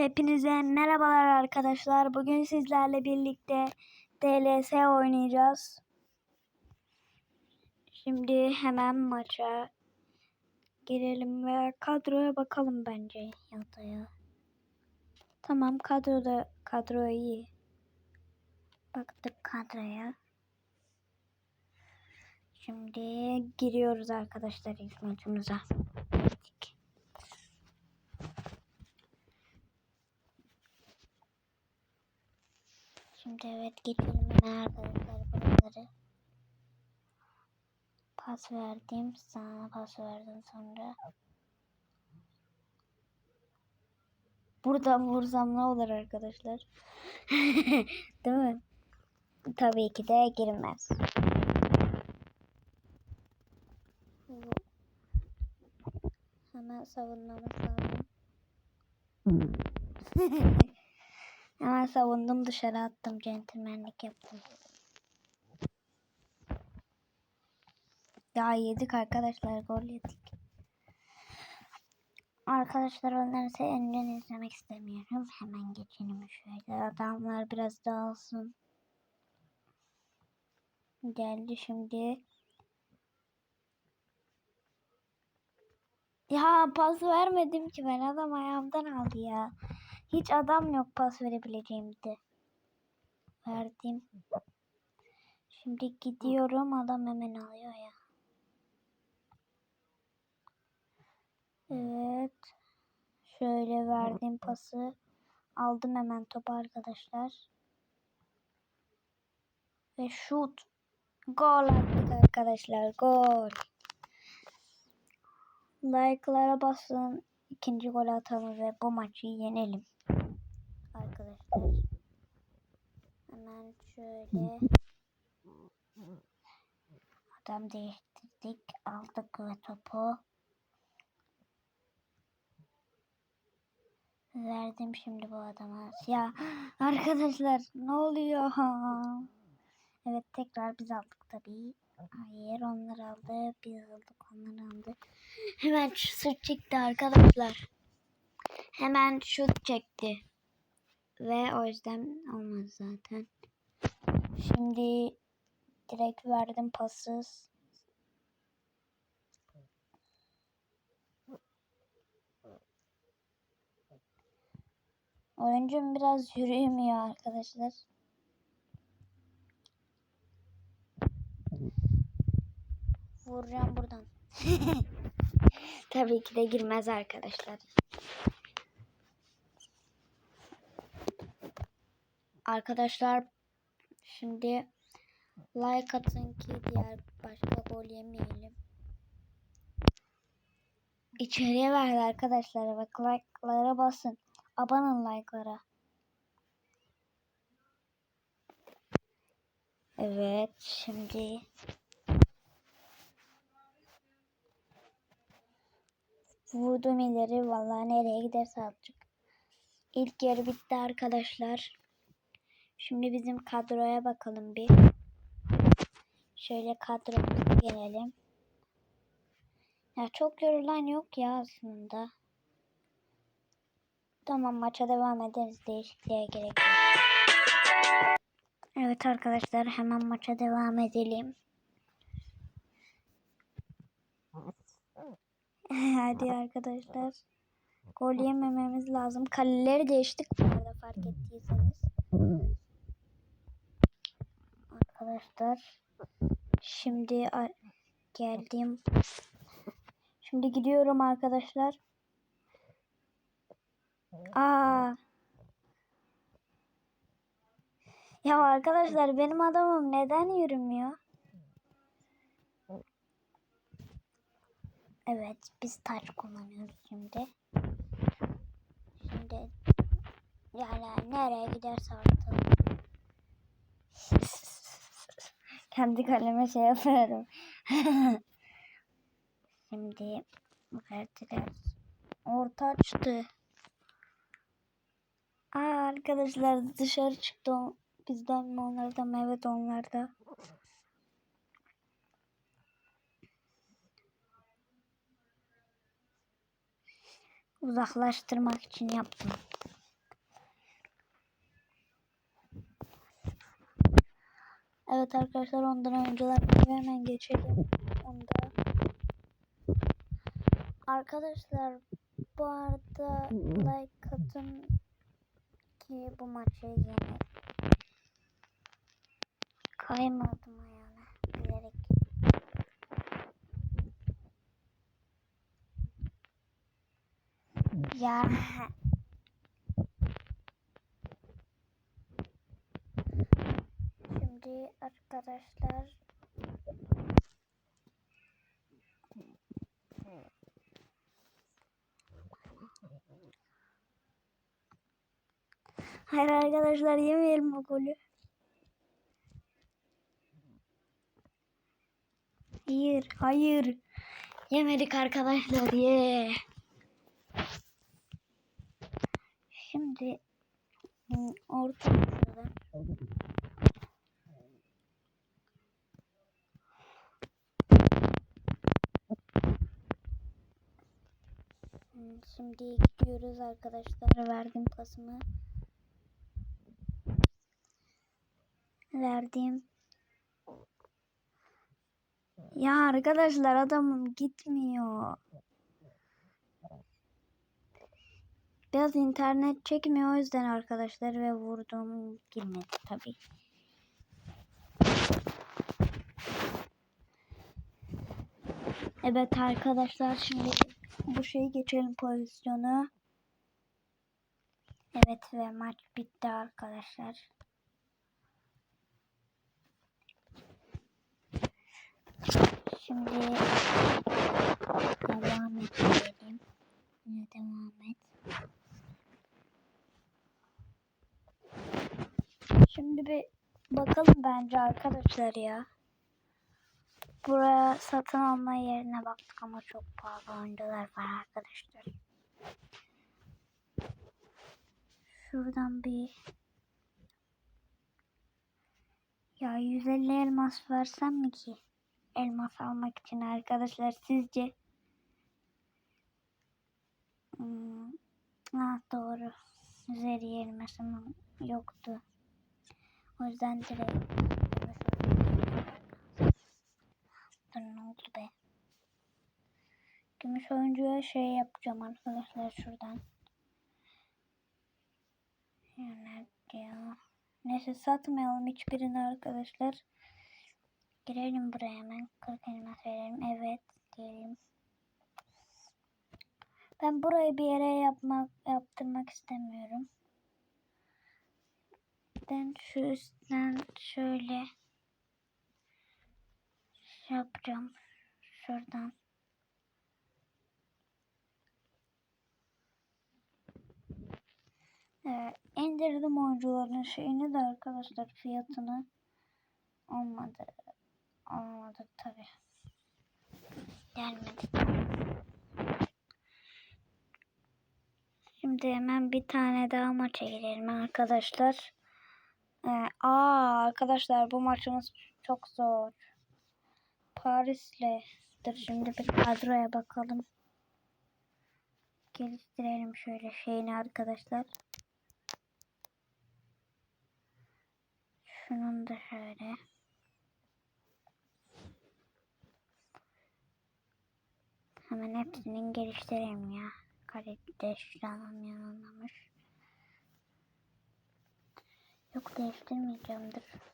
Hepinize merhabalar arkadaşlar. Bugün sizlerle birlikte DLS oynayacağız. Şimdi hemen maça girelim ve kadroya bakalım bence yataya. Tamam kadroda kadro iyi. Baktık kadroya. Şimdi giriyoruz arkadaşlar ilk maçımıza. Şimdi evet geçelim hemen arkadaşlar buraları. Pas verdim. Sana pas verdim sonra. Buradan vursam ne olur arkadaşlar? Değil mi? Tabii ki de girmez. Hemen savunmamız lazım. Hemen savundum dışarı attım. Centilmenlik yaptım. Ya yedik arkadaşlar. Gol yedik. Arkadaşlar onların serilerini izlemek istemiyorum. Hemen geçelim şöyle. Adamlar biraz dağılsın. Geldi şimdi. Ya pas vermedim ki ben. Adam ayağımdan aldı ya. Hiç adam yok pas verebileceğimde. Verdim. Şimdi gidiyorum adam hemen alıyor ya. Evet. Şöyle verdim pası. Aldım hemen topu arkadaşlar. Ve şut. Gol attık arkadaşlar. Gol. Like'lara basın. ikinci gol atalım ve bu maçı yenelim. Arkadaşlar. Hemen şöyle. Adam değiştirdik. Aldık ve topu. Verdim şimdi bu adama. Ya arkadaşlar ne oluyor? Evet tekrar biz aldık tabii. Hayır onlar aldı. Biz aldık onlar aldı. Hemen şut çekti arkadaşlar. Hemen şut çekti. Ve o yüzden olmaz zaten. Şimdi direkt verdim pasız. Oyuncum biraz yürüyemiyor arkadaşlar. Vuracağım buradan. Tabii ki de girmez arkadaşlar. Arkadaşlar şimdi like atın ki diğer başka gol yemeyelim. İçeriye verdi arkadaşlar. Bak like'lara basın. Abanın like'lara. Evet şimdi vurdum ileri vallahi nereye giderse atacak. İlk yarı bitti arkadaşlar. Şimdi bizim kadroya bakalım bir. Şöyle kadromuza gelelim. Ya çok yorulan yok ya aslında. Tamam maça devam ederiz. Değişikliğe gerek yok. Evet arkadaşlar hemen maça devam edelim. Hadi arkadaşlar. Gol yemememiz lazım. Kaleleri değiştik bu arada fark ettiyseniz. Arkadaşlar. Şimdi geldim. Şimdi gidiyorum arkadaşlar. Aa. Ya arkadaşlar benim adamım neden yürümüyor? Evet biz taç kullanıyoruz şimdi. Şimdi yani nereye giderse artık. Kendi kaleme şey yapıyorum. şimdi verdiler. Orta açtı. Aa, arkadaşlar dışarı çıktı. Bizden mi onlardan mı? Evet onlarda. Uzaklaştırmak için yaptım. Evet arkadaşlar ondan önceler hemen geçelim. Onda. Arkadaşlar bu arada like atın ki bu maçı yenelim. Kaymadım ayağına bilerek. Ya. Şimdi arkadaşlar Hayır arkadaşlar yemeyelim o golü. Hayır, hayır. Yemedik arkadaşlar. Ye. Şimdi hmm, orta sırada Şimdi gidiyoruz arkadaşlar. Verdim pasımı. Verdim. Ya arkadaşlar adamım gitmiyor. Biraz internet çekmiyor o yüzden arkadaşlar ve vurdum girmedi tabii. Evet arkadaşlar şimdi bu şeyi geçelim pozisyonu. Evet ve maç bitti arkadaşlar. Şimdi devam edelim. Yine devam et. Şimdi bir bakalım bence arkadaşlar ya. Buraya satın alma yerine baktık ama çok pahalı oyuncular var arkadaşlar. Şuradan bir ya 150 elmas versem mi ki? Elmas almak için arkadaşlar sizce? Hmm, ha doğru. Üzeri elmasım yoktu. O yüzden direkt Dur ne oldu be? Gümüş oyuncuya şey yapacağım arkadaşlar şuradan. Yani ya. Neyse satmayalım hiçbirini arkadaşlar. Girelim buraya hemen. 40 elmas verelim. Evet diyelim. Ben burayı bir yere yapmak yaptırmak istemiyorum. Ben şu üstten şöyle şey yapacağım. Şuradan. Ee, indirdim oyuncuların şeyini de arkadaşlar fiyatını olmadı. Olmadı tabi. Gelmedi. Şimdi hemen bir tane daha maça girelim arkadaşlar. Ee, aa arkadaşlar bu maçımız çok zor. Paris'le. Dur şimdi bir kadroya bakalım. Geliştirelim şöyle şeyini arkadaşlar. Şunun da şöyle. Hemen hepsinin geliştirelim ya. Kalite şuranım yanılmamış. Yok değiştirmeyeceğim dur.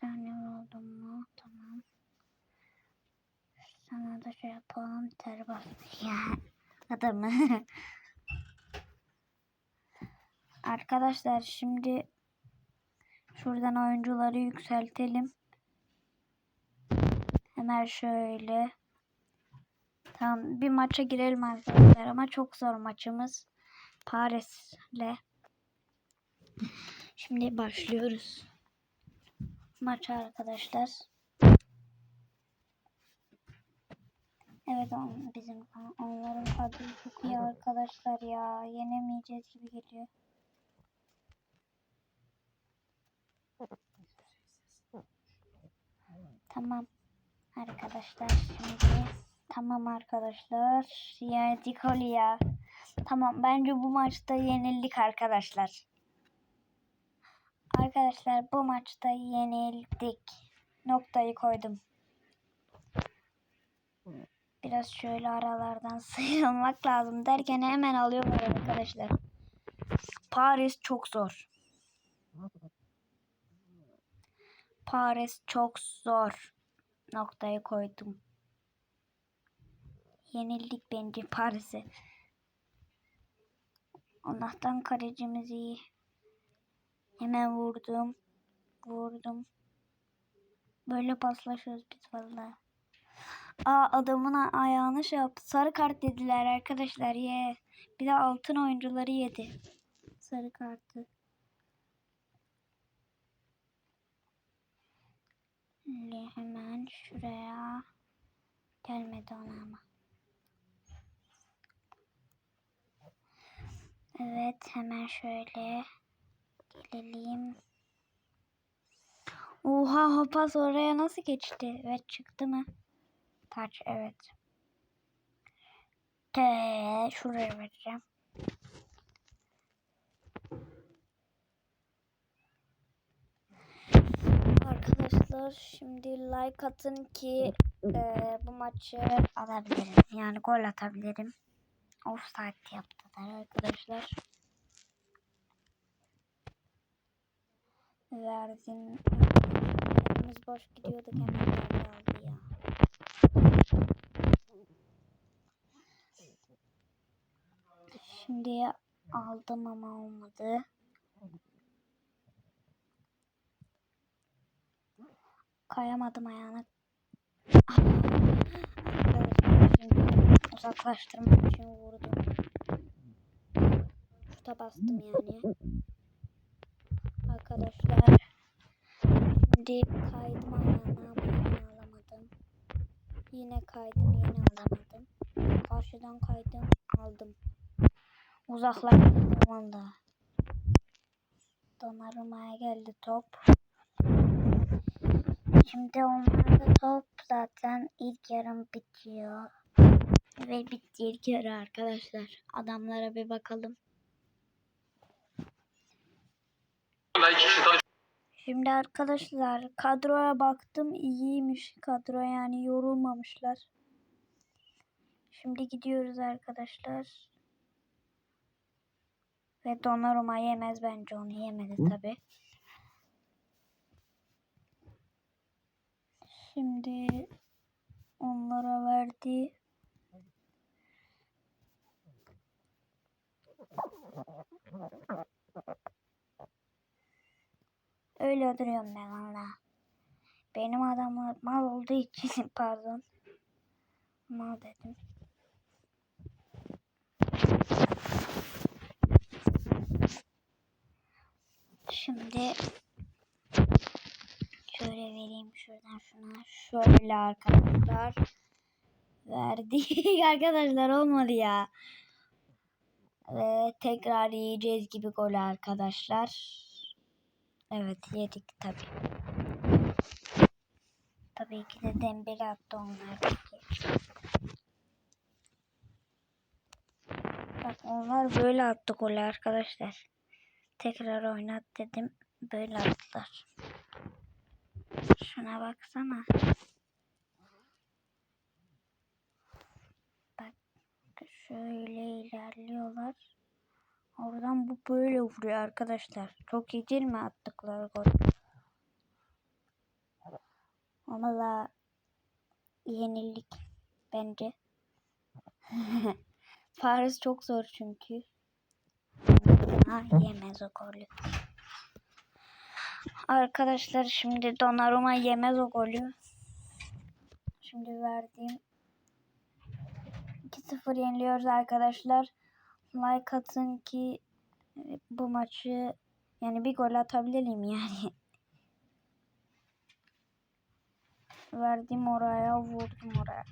Saniye oldu mu? Tamam. Sana da şey yapalım. Ter ya. Adamı. Arkadaşlar şimdi şuradan oyuncuları yükseltelim. Hemen şöyle. Tamam bir maça girelim arkadaşlar ama çok zor maçımız. Paris'le. Şimdi başlıyoruz. Maça arkadaşlar. Evet on, bizim onların kadro çok iyi arkadaşlar ya. Yenemeyeceğiz gibi geliyor. Tamam arkadaşlar şimdi tamam arkadaşlar yedik ya. Tamam bence bu maçta yenildik arkadaşlar. Arkadaşlar bu maçta yenildik. Noktayı koydum. Biraz şöyle aralardan sıyrılmak lazım derken hemen alıyorlar arkadaşlar. Paris çok zor. Paris çok zor. Noktayı koydum. Yenildik bence Paris'e. Allah'tan kalecimiz iyi. Hemen vurdum. Vurdum. Böyle paslaşıyoruz biz vallahi. Aa adamın ayağını şey yaptı. Sarı kart dediler arkadaşlar. Ye. Bir de altın oyuncuları yedi. Sarı kartı. Şimdi hemen şuraya. Gelmedi ona ama. Evet hemen şöyle gelelim. Oha o pas oraya nasıl geçti? Evet çıktı mı? Taç evet. T şuraya vereceğim. Arkadaşlar şimdi like atın ki e, bu maçı alabilirim. Yani gol atabilirim. Offside yaptılar arkadaşlar. Verdim. Elimiz boş gidiyorduk hemen geldi aldı ya. Şimdi aldım ama olmadı. Kayamadım ayağına. Uzaklaştırmak için vurdum. Şuta bastım yani. Arkadaşlar şimdi kaydım ayağına yine alamadım. Yine kaydım yine alamadım. Karşıdan kaydım aldım. Uzaklaştırdım valla. Donaruma'ya geldi top. Şimdi onlarda top zaten ilk yarım bitiyor. Ve bitti ilk yarı arkadaşlar. Adamlara bir bakalım. İki kişi daha Şimdi arkadaşlar kadroya baktım iyiymiş kadro yani yorulmamışlar. Şimdi gidiyoruz arkadaşlar. Ve Donnarumma yemez bence onu yemedi tabi. Şimdi onlara verdi. Öyle duruyorum ben valla. Benim adamlar mal olduğu için pardon. Mal dedim. Şimdi şöyle vereyim şuradan şuna. Şöyle arkadaşlar. Verdik arkadaşlar olmadı ya. Ve tekrar yiyeceğiz gibi gol arkadaşlar. Evet yedik tabi. Tabii ki de Dembele attı onlar. Bak onlar böyle attı golü arkadaşlar. Tekrar oynat dedim. Böyle attılar. Şuna baksana. Bak şöyle ilerliyorlar. Oradan bu böyle vuruyor arkadaşlar. Çok iyi değil mi attıkları gol? Ama da yenildik bence. Paris çok zor çünkü. Ha, yemez o golü. Arkadaşlar şimdi Donnarumma yemez o golü. Şimdi verdiğim 2-0 yeniliyoruz arkadaşlar. Like atın ki e, bu maçı yani bir gol atabilelim yani. Verdim oraya vurdum oraya.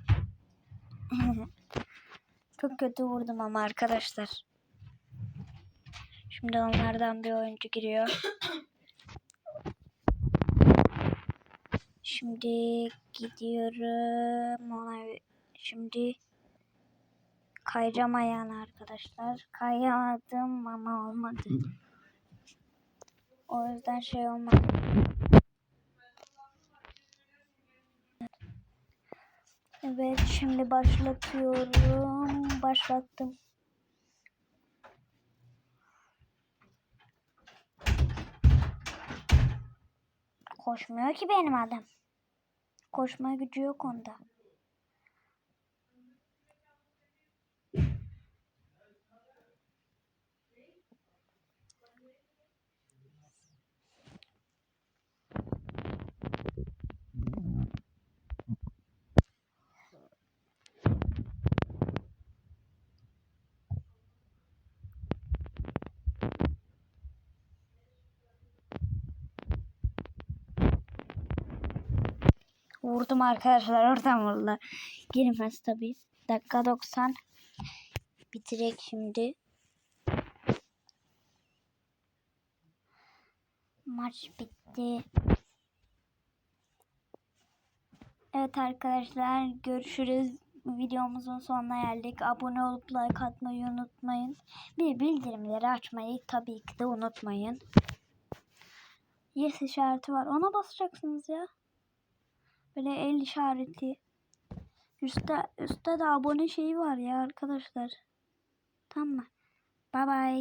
Çok kötü vurdum ama arkadaşlar. Şimdi onlardan bir oyuncu giriyor. Şimdi gidiyorum ona şimdi kayacağım ayağına arkadaşlar. Kayamadım ama olmadı. O yüzden şey olmadı. Evet şimdi başlatıyorum. Başlattım. Koşmuyor ki benim adam. Koşma gücü yok onda. Vurdum arkadaşlar oradan vurdular. Girmez tabii. Dakika 90. Bitirek şimdi. Maç bitti. Evet arkadaşlar görüşürüz. Videomuzun sonuna geldik. Abone olup like atmayı unutmayın. Bir bildirimleri açmayı tabii ki de unutmayın. Yes işareti var. Ona basacaksınız ya. Böyle el işareti. Üstte, üstte de abone şeyi var ya arkadaşlar. Tamam mı? Bye bye.